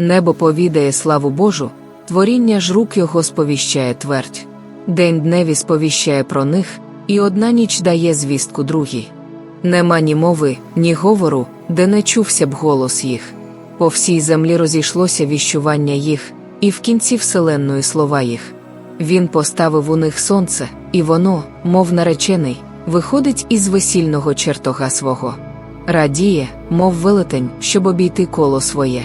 Небо повідає славу Божу, творіння ж рук його сповіщає твердь. День дневі сповіщає про них, і одна ніч дає звістку другій. Нема ні мови, ні говору, де не чувся б голос їх. По всій землі розійшлося віщування їх, і в кінці вселенної слова їх. Він поставив у них сонце, і воно, мов наречений, виходить із весільного чертога свого. Радіє, мов велетень, щоб обійти коло своє.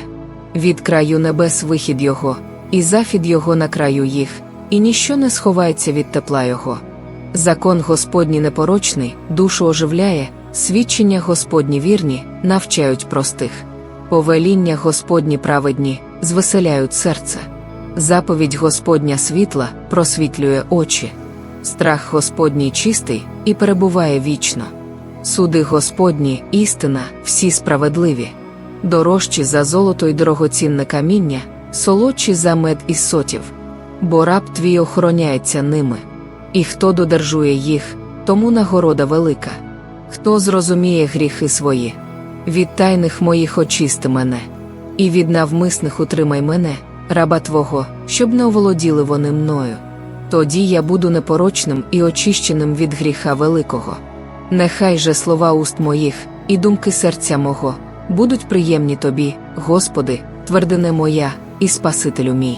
Від краю небес вихід його, і зафід його на краю їх, і ніщо не сховається від тепла його. Закон Господній непорочний, душу оживляє, свідчення Господні вірні, навчають простих. Повеління Господні праведні, звеселяють серце. Заповідь Господня світла просвітлює очі. Страх Господній чистий і перебуває вічно. Суди Господні, істина, всі справедливі. Дорожчі за золото й дорогоцінне каміння, солодші за мед із сотів. Бо раб твій охороняється ними. І хто додержує їх, тому нагорода велика. Хто зрозуміє гріхи свої, від тайних моїх очисти мене, і від навмисних утримай мене, раба Твого, щоб не оволоділи вони мною. Тоді я буду непорочним і очищеним від гріха великого. Нехай же слова уст моїх і думки серця мого будуть приємні тобі, Господи, твердине моя і Спасителю мій.